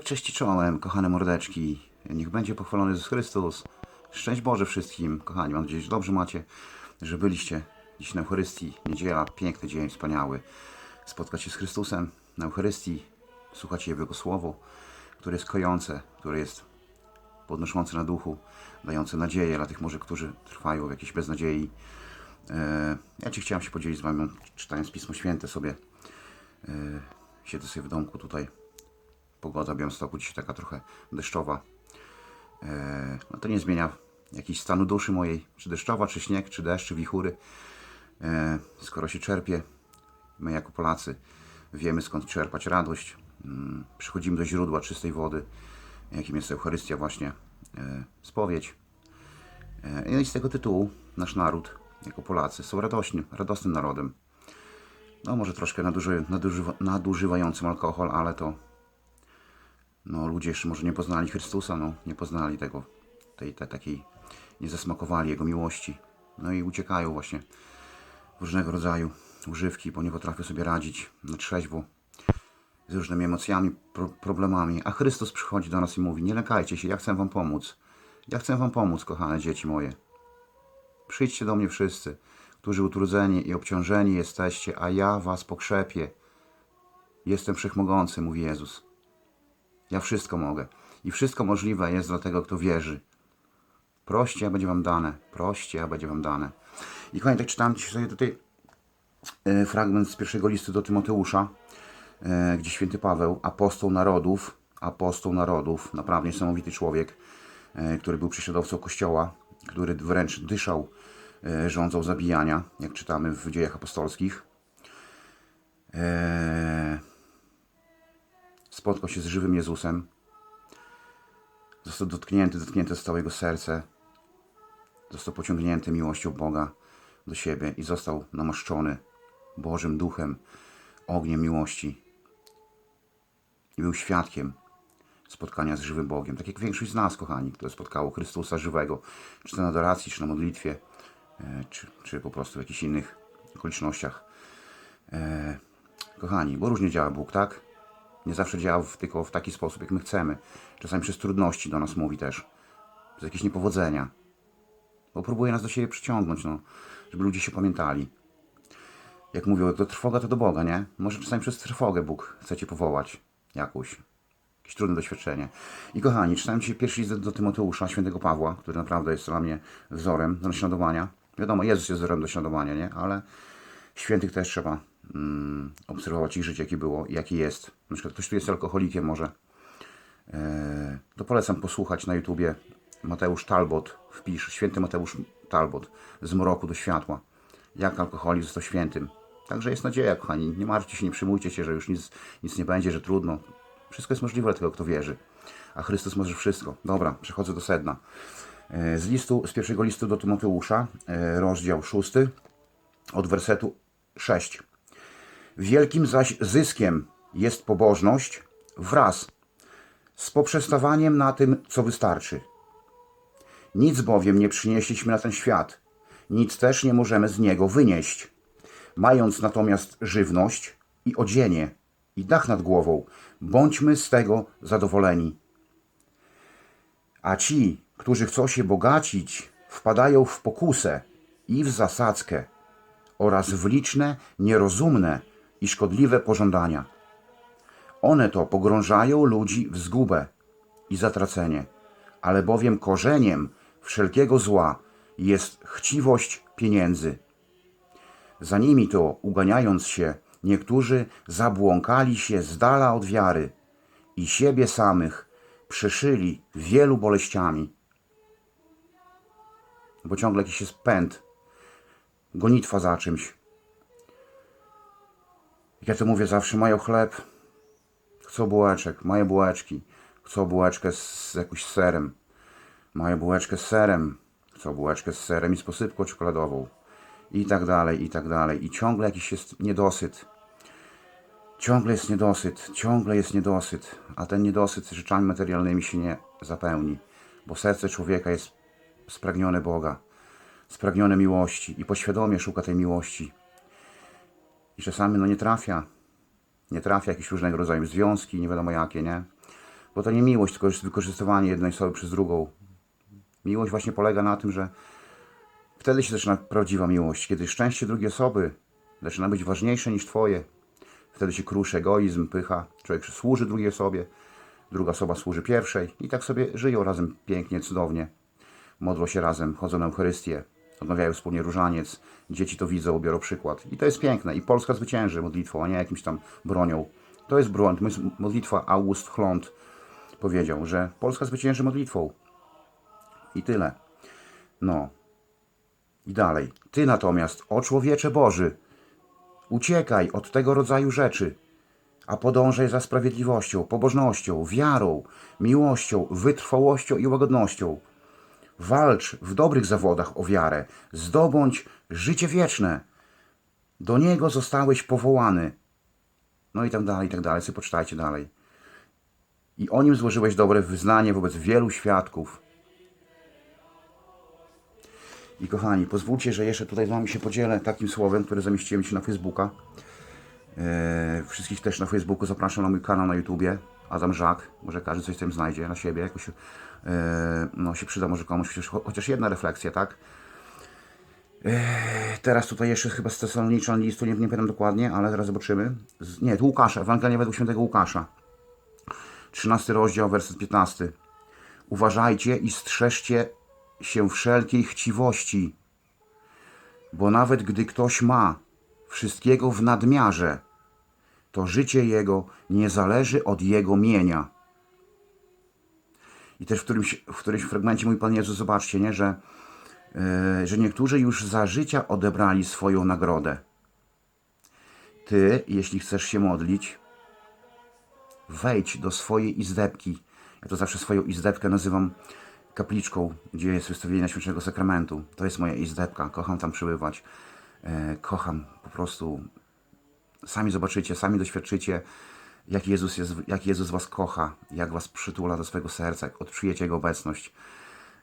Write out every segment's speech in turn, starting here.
Tak, cześć czołem, kochane mordeczki. Niech będzie pochwalony Jezus Chrystus. Szczęść Boże wszystkim, kochani. Mam nadzieję, że dobrze macie, że byliście dziś na Eucharystii. Niedziela, piękny dzień, wspaniały. Spotkać się z Chrystusem na Eucharystii, słuchać Jego Słowo, które jest kojące, które jest podnoszące na duchu, dające nadzieję dla tych może, którzy trwają w jakiejś beznadziei. E, Ja Ci chciałem się podzielić z Wami, czytając Pismo Święte sobie. E, Siedzę sobie w domku tutaj. Pogoda w Białymstoku dzisiaj taka trochę deszczowa. E, No to nie zmienia jakiś stanu duszy mojej, czy deszczowa, czy śnieg, czy deszcz, czy wichury. E, Skoro się czerpie, my jako Polacy wiemy skąd czerpać radość. Mm, Przychodzimy do źródła czystej wody, jakim jest Eucharystia właśnie, e, spowiedź. No i z tego tytułu nasz naród, jako Polacy, są radośni, radosnym narodem. No może troszkę naduży, nadużywa, nadużywającym alkohol, ale to no, ludzie jeszcze może nie poznali Chrystusa, no, nie poznali tego, tej, tej takiej, nie zasmakowali Jego miłości. No i uciekają właśnie w różnego rodzaju używki, bo nie potrafią sobie radzić na trzeźwo z różnymi emocjami, pro, problemami. A Chrystus przychodzi do nas i mówi, nie lękajcie się, ja chcę wam pomóc. Ja chcę wam pomóc, kochane dzieci moje. Przyjdźcie do mnie wszyscy, którzy utrudzeni i obciążeni jesteście, a ja was pokrzepię. Jestem wszechmogący, mówi Jezus. Ja wszystko mogę. I wszystko możliwe jest dla tego, kto wierzy. Proście, a będzie wam dane. Proście, a będzie wam dane. I kochani, tak czytam dzisiaj sobie tutaj e, fragment z pierwszego listu do Tymoteusza, e, gdzie święty Paweł, apostoł narodów, apostoł narodów, naprawdę niesamowity człowiek, e, który był prześladowcą Kościoła, który wręcz dyszał rządzą zabijania, jak czytamy w dziejach apostolskich. E, spotkał się z żywym Jezusem, został dotknięty, dotknięte zostało jego serce, został pociągnięty miłością Boga do siebie i został namaszczony Bożym Duchem, ogniem miłości. I był świadkiem spotkania z żywym Bogiem. Tak jak większość z nas, kochani, które spotkało Chrystusa żywego, czy to na adoracji, czy na modlitwie, e, czy, czy po prostu w jakichś innych okolicznościach. E, kochani, bo różnie działa Bóg, tak? Nie zawsze działa w, tylko w taki sposób, jak my chcemy. Czasami przez trudności do nas mówi też, przez jakieś niepowodzenia. Bo próbuje nas do siebie przyciągnąć, no, żeby ludzie się pamiętali. Jak mówią, do trwoga, to do Boga, nie? Może czasami przez trwogę Bóg chce Cię powołać jakąś. Jakieś trudne doświadczenie. I kochani, czytałem dzisiaj pierwszy list do Tymoteusza, świętego Pawła, który naprawdę jest dla mnie wzorem do naśladowania. Wiadomo, Jezus jest wzorem do naśladowania, nie? Ale świętych też trzeba mm, obserwować ich życie, jakie było jakie jest. Na przykład ktoś tu jest alkoholikiem może, e, to polecam posłuchać na YouTubie Mateusz Talbot, wpisz święty Mateusz Talbot, z mroku do światła. Jak alkoholik został świętym. Także jest nadzieja, kochani. Nie martwcie się, nie przejmujcie się, że już nic, nic nie będzie, że trudno. Wszystko jest możliwe dla tego, kto wierzy. A Chrystus może wszystko. Dobra, przechodzę do sedna. E, Z listu, z pierwszego listu do Tymoteusza, e, rozdział 6, od wersetu 6. Wielkim zaś zyskiem jest pobożność wraz z poprzestawaniem na tym, co wystarczy. Nic bowiem nie przynieśliśmy na ten świat, nic też nie możemy z niego wynieść. Mając natomiast żywność i odzienie i dach nad głową, bądźmy z tego zadowoleni. A ci, którzy chcą się bogacić, wpadają w pokusę i w zasadzkę oraz w liczne, nierozumne i szkodliwe pożądania. One to pogrążają ludzi w zgubę i zatracenie, ale bowiem korzeniem wszelkiego zła jest chciwość pieniędzy. Za nimi to, uganiając się, niektórzy zabłąkali się z dala od wiary i siebie samych przeszyli wielu boleściami. Bo ciągle jakiś jest pęd, gonitwa za czymś. Jak ja to mówię zawsze, mają chleb, chcą bułeczek, mają bułeczki, chcą bułeczkę z jakimś serem, mają bułeczkę z serem, chcą bułeczkę z serem i z posypką czekoladową i tak dalej, i tak dalej. I ciągle jakiś jest niedosyt. Ciągle jest niedosyt, ciągle jest niedosyt, a ten niedosyt rzeczami materialnymi się nie zapełni, bo serce człowieka jest spragnione Boga, spragnione miłości i poświadomie szuka tej miłości. I czasami no nie trafia, nie trafia jakieś różnego rodzaju związki, nie wiadomo jakie, nie? Bo to nie miłość, tylko jest wykorzystywanie jednej osoby przez drugą. Miłość właśnie polega na tym, że wtedy się zaczyna prawdziwa miłość, kiedy szczęście drugiej osoby zaczyna być ważniejsze niż twoje. Wtedy się kruszy egoizm, pycha. Człowiek służy drugiej osobie, druga osoba służy pierwszej i tak sobie żyją razem pięknie, cudownie. Modlą się razem, chodzą na Eucharystię, odmawiają wspólnie różaniec. Dzieci to widzą, biorą przykład. I to jest piękne. I Polska zwycięży modlitwą, a nie jakimś tam bronią. To jest broń, modlitwa August Chlont powiedział, że Polska zwycięży modlitwą. I tyle. No. I dalej. Ty natomiast, o człowiecze Boży, uciekaj od tego rodzaju rzeczy, a podążaj za sprawiedliwością, pobożnością, wiarą, miłością, wytrwałością i łagodnością. Walcz w dobrych zawodach o wiarę, zdobądź życie wieczne. Do niego zostałeś powołany. No i tak dalej, i tak dalej. Sobie poczytajcie dalej. I o nim złożyłeś dobre wyznanie wobec wielu świadków. I kochani, pozwólcie, że jeszcze tutaj z Wami się podzielę takim słowem, które zamieściłem się na Facebooka. Eee, wszystkich też na Facebooku zapraszam na mój kanał na YouTubie. Adam Żak. Może każdy coś tam znajdzie na siebie. Jakoś eee, no, się przyda może komuś chociaż, chociaż jedna refleksja, tak? Eee, teraz tutaj jeszcze chyba z Tesaloniczan listu, nie, nie pamiętam dokładnie, ale zaraz zobaczymy. Z, nie, tu Łukasza, Ewangelia według świętego Łukasza. 13 rozdział, werset 15. Uważajcie i strzeżcie się wszelkiej chciwości, bo nawet gdy ktoś ma wszystkiego w nadmiarze, to życie jego nie zależy od jego mienia. I też w którymś, w którymś fragmencie mój Pan Jezus, zobaczcie, nie, że, yy, że niektórzy już za życia odebrali swoją nagrodę. Ty, jeśli chcesz się modlić, wejdź do swojej izdebki. Ja to zawsze swoją izdebkę nazywam kapliczką, gdzie jest wystawienie Świętego Sakramentu. To jest moja izdebka. Kocham tam przybywać. E, kocham po prostu. Sami zobaczycie, sami doświadczycie, jak Jezus, jest, jak Jezus was kocha, jak was przytula do swojego serca, jak odczujecie Jego obecność.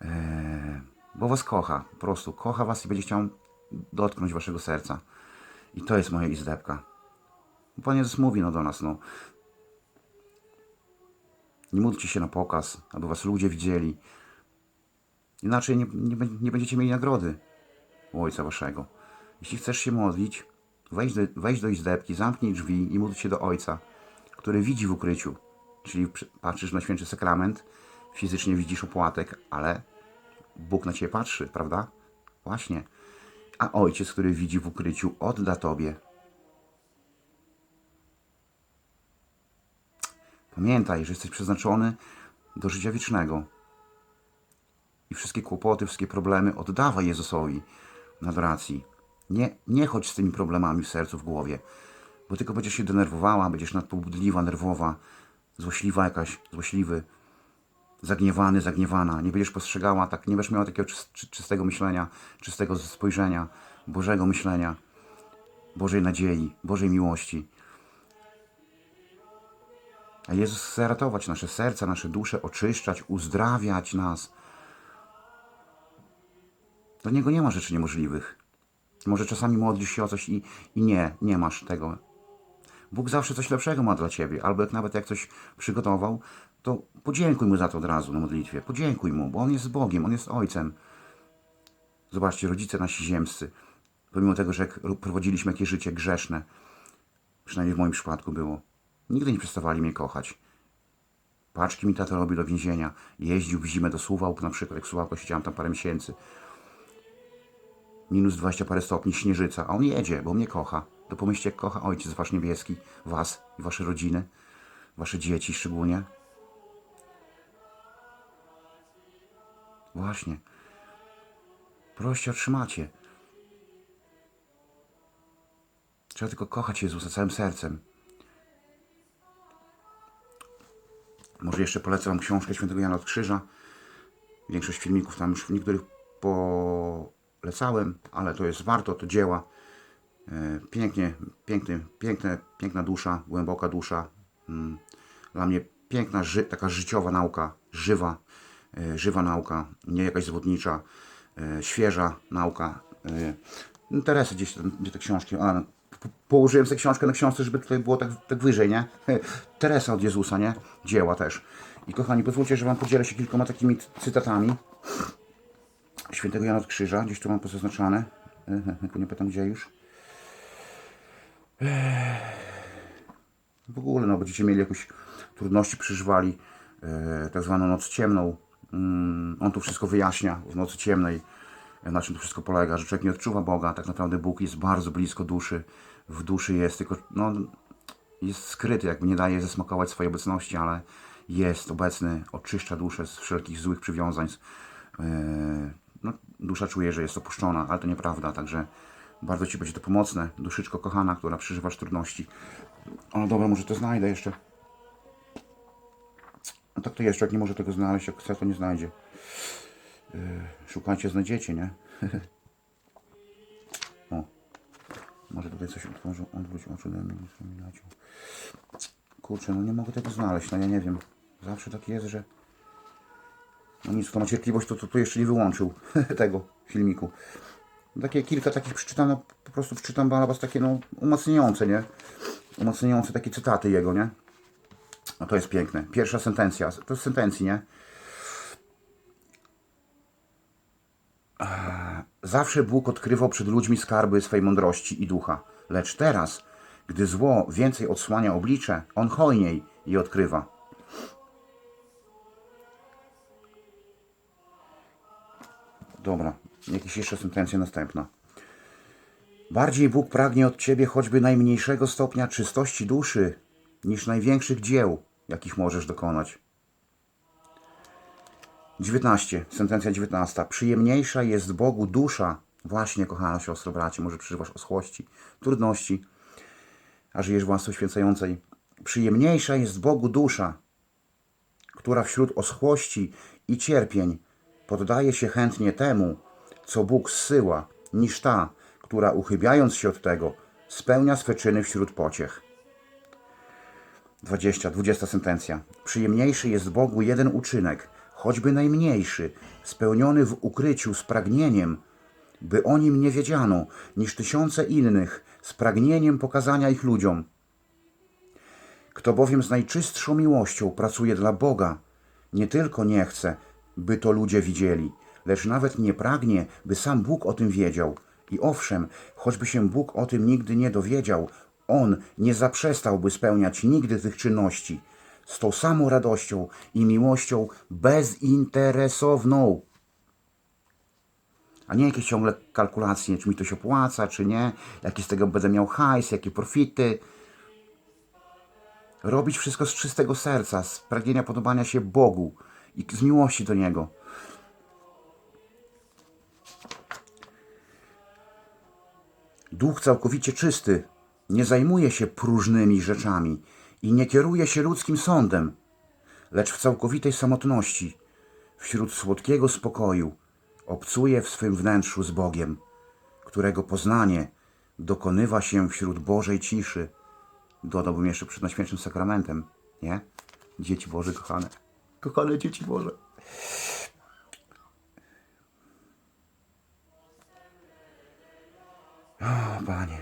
E, bo was kocha, po prostu. Kocha was i będzie chciał dotknąć waszego serca. I to jest moja izdebka. Pan Jezus mówi no, do nas, no, nie módlcie się na pokaz, aby was ludzie widzieli. Inaczej nie, nie, nie będziecie mieli nagrody u Ojca Waszego. Jeśli chcesz się modlić, wejdź do, wejdź do izdebki, zamknij drzwi i módl się do Ojca, który widzi w ukryciu. Czyli patrzysz na święty sakrament, fizycznie widzisz opłatek, ale Bóg na Ciebie patrzy, prawda? Właśnie. A Ojciec, który widzi w ukryciu, odda Tobie. Pamiętaj, że jesteś przeznaczony do życia wiecznego. I wszystkie kłopoty, wszystkie problemy oddawaj Jezusowi na adoracji. Nie, nie chodź z tymi problemami w sercu, w głowie, bo tylko będziesz się denerwowała, będziesz nadpobudliwa, nerwowa, złośliwa jakaś, złośliwy, zagniewany, zagniewana. Nie będziesz postrzegała, tak, nie będziesz miała takiego czys- czy- czystego myślenia, czystego spojrzenia, Bożego myślenia, Bożej nadziei, Bożej miłości. A Jezus chce ratować nasze serca, nasze dusze, oczyszczać, uzdrawiać nas. Dla Niego nie ma rzeczy niemożliwych. Może czasami modlisz się o coś i, i nie, nie masz tego. Bóg zawsze coś lepszego ma dla Ciebie. Albo jak nawet jak coś przygotował, to podziękuj Mu za to od razu na modlitwie. Podziękuj Mu, bo On jest Bogiem, On jest Ojcem. Zobaczcie, rodzice nasi ziemscy, pomimo tego, że prowadziliśmy jakieś życie grzeszne, przynajmniej w moim przypadku było, nigdy nie przestawali mnie kochać. Paczki mi tata robił do więzienia. Jeździł w zimę do Suwałk na przykład, jak w Suwałku siedziałem tam parę miesięcy. Minus 20 parę stopni, śnieżyca, a on jedzie, bo mnie kocha. To pomyślcie, jak kocha Ojciec Wasz Niebieski, Was i Wasze rodziny, Wasze dzieci szczególnie. Właśnie. Proście otrzymacie. Trzeba tylko kochać Jezusa całym sercem. Może jeszcze polecę Wam książkę Świętego Jana od Krzyża. Większość filmików tam już niektórych polecałem, ale to jest warto, to dzieła. E, Pięknie, piękny, piękne, piękna dusza, głęboka dusza. Mm, Dla mnie piękna, ży, taka życiowa nauka, żywa, e, żywa nauka, nie jakaś zwodnicza, e, świeża nauka. E, no Teresy gdzieś gdzie te książki, a, po- położyłem sobie książkę na książce, żeby tutaj było tak, tak wyżej, nie? Teresa od Jezusa, nie? Dzieła też. I kochani, pozwólcie, że Wam podzielę się kilkoma takimi cytatami świętego Jana od Krzyża. Gdzieś tu mam pozaznaczane. Nie pytam gdzie już. W ogóle, no, będziecie mieli jakieś trudności, przeżywali e, tak zwaną noc ciemną. Mm, on tu wszystko wyjaśnia w nocy ciemnej, e, na czym to wszystko polega, że człowiek nie odczuwa Boga, tak naprawdę Bóg jest bardzo blisko duszy, w duszy jest, tylko no, jest skryty, jakby nie daje zasmakować swojej obecności, ale jest obecny, oczyszcza duszę z wszelkich złych przywiązań. z- e, No, dusza czuje, że jest opuszczona, ale to nieprawda, także bardzo Ci będzie to pomocne, duszyczko kochana, która przeżywasz trudności. O, dobra, może to znajdę jeszcze. No tak to jest, człowiek nie może tego znaleźć, jak chce, to nie znajdzie. Yy, szukajcie, znajdziecie, nie? o. Może tutaj coś otworzył, odwrócił oczy ode mnie, nie. Kurczę, no nie mogę tego znaleźć, no ja nie wiem. Zawsze tak jest, że... No nic, kto ma cierpliwość, to, to, to jeszcze nie wyłączył tego filmiku. Takie kilka takich przeczytam, no, po prostu przeczytam balabas takie no umacniające, nie? Umacniające takie cytaty jego, nie? No to jest piękne. Pierwsza sentencja, to jest sentencji, nie? Eee, Zawsze Bóg odkrywał przed ludźmi skarby swej mądrości i ducha, lecz teraz, gdy zło więcej odsłania oblicze, on hojniej je odkrywa. Dobra, jakieś jeszcze sentencja następna. Bardziej Bóg pragnie od Ciebie choćby najmniejszego stopnia czystości duszy, niż największych dzieł, jakich możesz dokonać. 19, sentencja 19. Przyjemniejsza jest Bogu dusza, właśnie kochana siostro, bracie, może przeżywasz oschłości, trudności, a żyjesz w łasce święcającej. Przyjemniejsza jest Bogu dusza, która wśród oschłości i cierpień poddaje się chętnie temu, co Bóg zsyła, niż ta, która uchybiając się od tego, spełnia swe czyny wśród pociech. 20, 20 sentencja. Przyjemniejszy jest Bogu jeden uczynek, choćby najmniejszy, spełniony w ukryciu z pragnieniem, by o nim nie wiedziano, niż tysiące innych, z pragnieniem pokazania ich ludziom. Kto bowiem z najczystszą miłością pracuje dla Boga, nie tylko nie chce, by to ludzie widzieli, lecz nawet nie pragnie, by sam Bóg o tym wiedział. I owszem, choćby się Bóg o tym nigdy nie dowiedział, On nie zaprzestałby spełniać nigdy tych czynności z tą samą radością i miłością bezinteresowną. A nie jakieś ciągle kalkulacje, czy mi to się opłaca, czy nie, jaki z tego będę miał hajs, jakie profity robić wszystko z czystego serca, z pragnienia podobania się Bogu i z miłości do Niego. Duch całkowicie czysty nie zajmuje się próżnymi rzeczami i nie kieruje się ludzkim sądem, lecz w całkowitej samotności, wśród słodkiego spokoju, obcuje w swym wnętrzu z Bogiem, którego poznanie dokonywa się wśród Bożej ciszy. Dodałbym jeszcze przed Najświętszym Sakramentem, nie? Dzieci Boże kochane. Kochane dzieci Boże. O, Panie.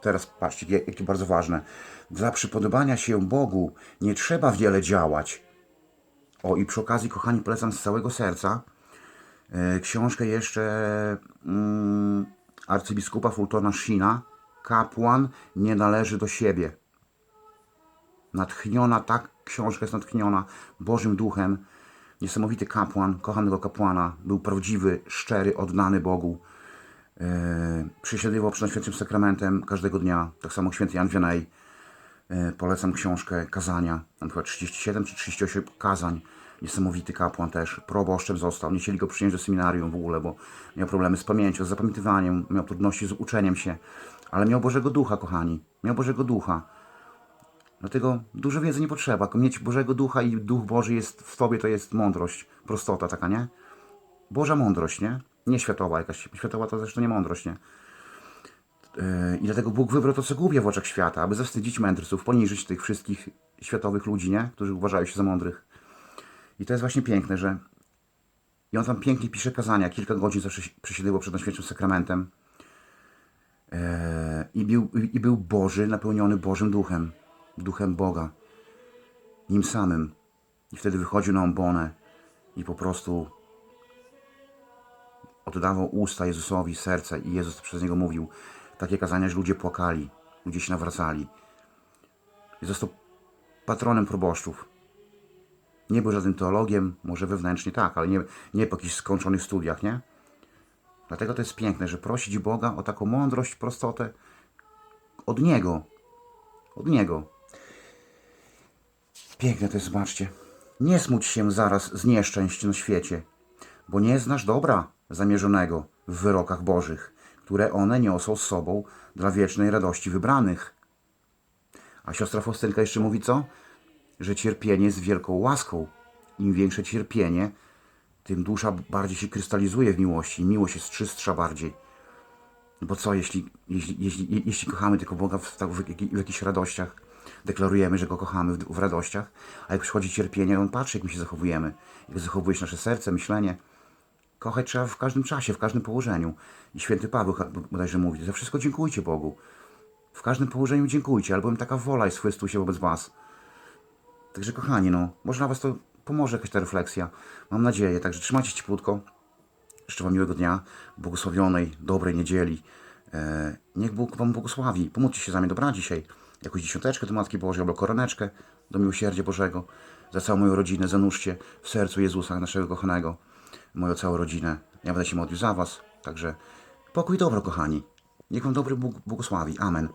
Teraz patrzcie, jak- jakie bardzo ważne. Dla przypodobania się Bogu nie trzeba wiele działać. O, i przy okazji, kochani, polecam z całego serca e, książkę jeszcze mm, arcybiskupa Fultona Shina. Kapłan nie należy do siebie. Natchniona, tak książka jest natchniona Bożym Duchem. Niesamowity kapłan, kocham tego kapłana. Był prawdziwy, szczery, oddany Bogu. Yy, Prześladował przed Świętym Sakramentem każdego dnia. Tak samo święty Jan Wianej. Yy, Polecam książkę Kazania. Tam chyba 37 czy 38 kazań. Niesamowity kapłan też. Proboszczem został. Nie chcieli go przyjąć do seminarium w ogóle, bo miał problemy z pamięcią, z zapamiętywaniem, miał trudności z uczeniem się. Ale miał Bożego Ducha, kochani. Miał Bożego Ducha. Dlatego dużo wiedzy nie potrzeba. Mieć Bożego Ducha i Duch Boży jest w Tobie, to jest mądrość, prostota taka, nie? Boża mądrość, nie? Nie światowa jakaś. Światowa to zresztą nie mądrość, nie? Yy, I dlatego Bóg wybrał to, co głupie w oczach świata, aby zawstydzić mędrców, poniżyć tych wszystkich światowych ludzi, nie? Którzy uważają się za mądrych. I to jest właśnie piękne, że i on tam pięknie pisze kazania, kilka godzin zawsze przesiedziło przed Najświętszym Sakramentem. e, i, był, i był Boży, napełniony Bożym Duchem, Duchem Boga, nim samym. I wtedy wychodził na ombonę i po prostu oddawał usta Jezusowi, serce i Jezus przez niego mówił takie kazania, że ludzie płakali, ludzie się nawracali. I został patronem proboszczów. Nie był żadnym teologiem, może wewnętrznie tak, ale nie, nie po jakichś skończonych studiach, nie? Dlatego to jest piękne, że prosić Boga o taką mądrość, prostotę od Niego. Od Niego. Piękne to jest, zobaczcie. Nie smuć się zaraz z nieszczęść na świecie, bo nie znasz dobra zamierzonego w wyrokach Bożych, które one niosą z sobą dla wiecznej radości wybranych. A siostra Faustynka jeszcze mówi co? Że cierpienie jest wielką łaską. Im większe cierpienie, tym dusza bardziej się krystalizuje w miłości. Miłość jest czystsza bardziej. Bo co, jeśli, jeśli, jeśli, jeśli kochamy tylko Boga w, w, w jakichś radościach, deklarujemy, że Go kochamy w, w radościach, a jak przychodzi cierpienie, On patrzy, jak my się zachowujemy, jak zachowuje się nasze serce, myślenie. Kochać trzeba w każdym czasie, w każdym położeniu. I święty Paweł bodajże mówi, za wszystko dziękujcie Bogu. W każdym położeniu dziękujcie, albowiem taka wola jest w Chrystusie wobec was. Także kochani, no, może na was to pomoże jakaś ta refleksja. Mam nadzieję, także trzymajcie się cieplutko. Życzę wam miłego dnia, błogosławionej, dobrej niedzieli. E, niech Bóg wam błogosławi. Pomódlcie się za mnie, dobra, dzisiaj. Jakąś dziesiąteczkę do Matki Bożej, albo koroneczkę do miłosierdzia Bożego. Za całą moją rodzinę zanurzcie w sercu Jezusa, naszego kochanego. Moją całą rodzinę. Ja będę się modlił za was. Także pokój dobro, kochani. Niech wam dobry Bóg błogosławi. Amen.